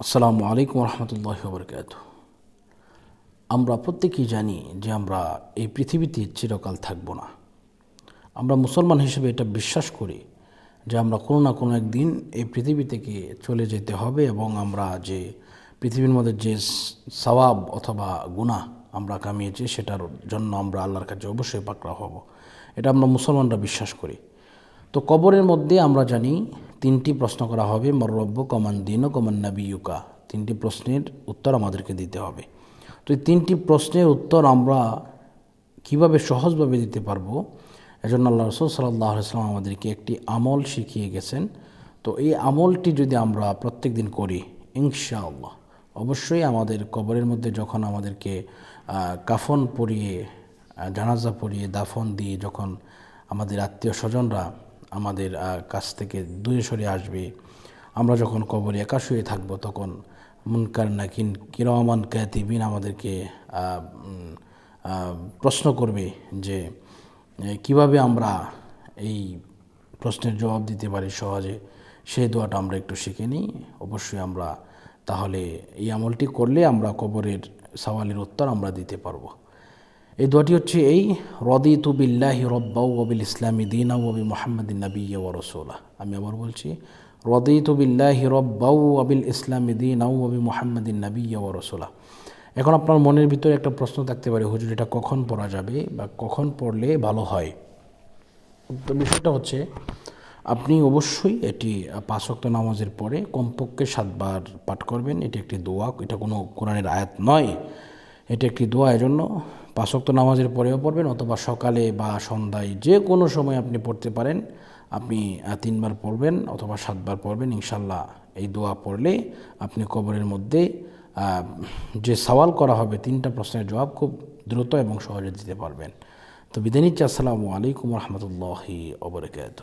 আসসালামু আলাইকুম রহমতুল্লাহ বরকাত আমরা প্রত্যেকেই জানি যে আমরা এই পৃথিবীতে চিরকাল থাকব না। আমরা মুসলমান হিসেবে এটা বিশ্বাস করি যে আমরা কোনো না কোনো একদিন এই পৃথিবী থেকে চলে যেতে হবে এবং আমরা যে পৃথিবীর মধ্যে যে সওয়াব অথবা গুণা আমরা কামিয়েছি সেটার জন্য আমরা আল্লাহর কাছে অবশ্যই পাকড়া হব। এটা আমরা মুসলমানরা বিশ্বাস করি। তো কবরের মধ্যে আমরা জানি তিনটি প্রশ্ন করা হবে মরব্ব কমান দিন কমান নাবিউকা তিনটি প্রশ্নের উত্তর আমাদেরকে দিতে হবে। তো এই তিনটি প্রশ্নের উত্তর আমরা কীভাবে সহজভাবে দিতে পারব? এজন্য আল্লাহ রসুল সাল্লাহ ইসলাম আমাদেরকে একটি আমল শিখিয়ে গেছেন। তো এই আমলটি যদি আমরা প্রত্যেক দিন করি, ইনশাআল্লাহ, অবশ্যই আমাদের কবরের মধ্যে যখন আমাদেরকে কাফন পরিয়ে জানাজা পরিয়ে, দাফন দিয়ে যখন আমাদের আত্মীয় স্বজনরা আমাদের কাছ থেকে দূরে সরে আসবে। আমরা যখন কবরে একা শুয়ে থাকব, তখন মুনকার নাকিন কিরমান ক্যাতিবিন আমাদেরকে প্রশ্ন করবে যে কীভাবে আমরা এই প্রশ্নের জবাব দিতে পারি সহজে? সেই দোয়াটা আমরা একটু শিখে নিই। অবশ্যই আমরা তাহলে এই আমলটি করলে আমরা কবরের সওয়ালের উত্তর আমরা দিতে পারব। এই দোয়াটি হচ্ছে এই রদি তু বিল্লাহি রব্বাউ ওবিল ইসলামী দিন ওবি মোহাম্মদিন নবী ও রসোলা। আমি আবার বলছি রদি তু বিল্লাহি রব্বাউ ওবিল ইসলামী দিন ওবি মোহাম্মদিন নবী ও রসোলা। এখন আপনার মনের ভিতরে একটা প্রশ্ন থাকতে পারে, হুজুর, এটা কখন পড়া যাবে বা কখন পড়লে ভালো হয়? তো বিষয়টা হচ্ছে, আপনি অবশ্যই এটি পাঁচ ওয়াক্ত নামাজের পরে কমপক্ষে সাতবার পাঠ করবেন। এটি একটি দোয়া, এটা কোনো কোরআনের আয়াত নয়। এটি একটি দোয়া, এজন্য পাঁচ ওয়াক্ত নামাজের পরেও পড়বেন, অথবা সকালে বা সন্ধ্যায় যে কোনো সময় আপনি পড়তে পারেন। আপনি তিনবার পড়বেন অথবা সাতবার পড়বেন, ইনশাল্লাহ এই দোয়া পড়লে আপনি কবরের মধ্যে যে সওয়াল করা হবে, তিনটা প্রশ্নের জবাব খুব দ্রুত এবং সহজে দিতে পারবেন। তো বিদায় নিচ্ছি, আসসালামু আলাইকুম রহমতুল্লাহি ওবরকাত